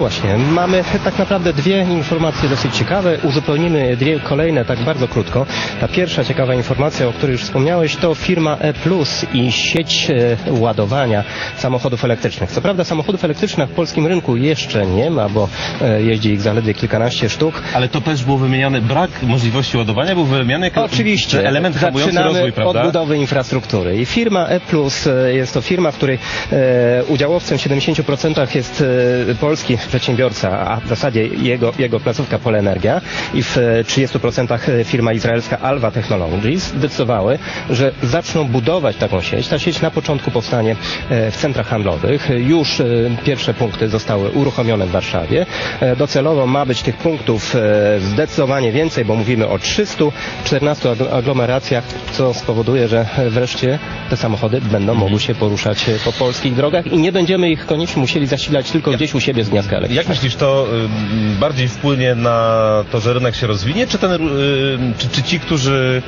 Właśnie, mamy tak naprawdę dwie informacje dosyć ciekawe, uzupełnimy dwie kolejne tak bardzo krótko. Ta pierwsza ciekawa informacja, o której już wspomniałeś, to firma E Plus i sieć e, ładowania samochodów elektrycznych. Co prawda samochodów elektrycznych w polskim rynku jeszcze nie ma, bo e, jeździ ich zaledwie kilkanaście sztuk. Ale to też było wymieniane, brak możliwości ładowania był wymieniany jako Oczywiście. element hamujący rozwój, prawda? od budowy infrastruktury. I firma E Plus e, jest to firma, w której udziałowcem w 70% jest polski przedsiębiorca, a w zasadzie jego, jego placówka Polenergia i w e, 30% firma izraelska Alva Technologies zdecydowały, że zaczną budować taką sieć. Ta sieć na początku powstanie e, w centrach handlowych. Już e, pierwsze punkty zostały uruchomione w Warszawie. E, Docelowo ma być tych punktów e, zdecydowanie więcej, bo mówimy o 314 ag- aglomeracjach, co spowoduje, że wreszcie te samochody będą mogły się poruszać e, po polskich drogach i nie będziemy ich koniecznie musieli zasilać tylko gdzieś u siebie z Jak myślisz, to bardziej wpłynie na to, że rynek się rozwinie, czy, ten, czy, czy ci, którzy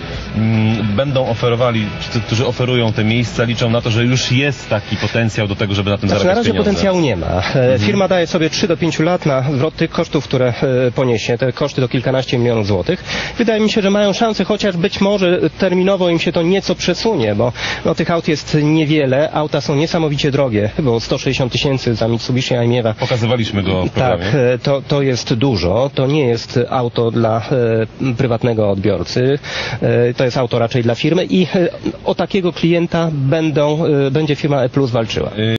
będą oferowali, czy ci, którzy oferują te miejsca, liczą na to, że już jest taki potencjał do tego, żeby na tym Znaczy, na zarabiać razie pieniądze? potencjału nie ma. E, Firma daje sobie 3 do 5 lat na zwrot tych kosztów, które e, poniesie. Te koszty to kilkanaście milionów złotych. Wydaje mi się, że mają szansę, chociaż być może terminowo im się to nieco przesunie, bo no, tych aut jest niewiele. Auta są niesamowicie drogie, bo 160 tysięcy za Mitsubishi Aimewa Pokazywaliśmy go w tak, programie. e, to, to jest dużo. To nie jest auto dla e, prywatnego odbiorcy. E, to jest auto raczej dla firmy i e, o takiego klienta będą, będzie firma E Plus walczyła. Y,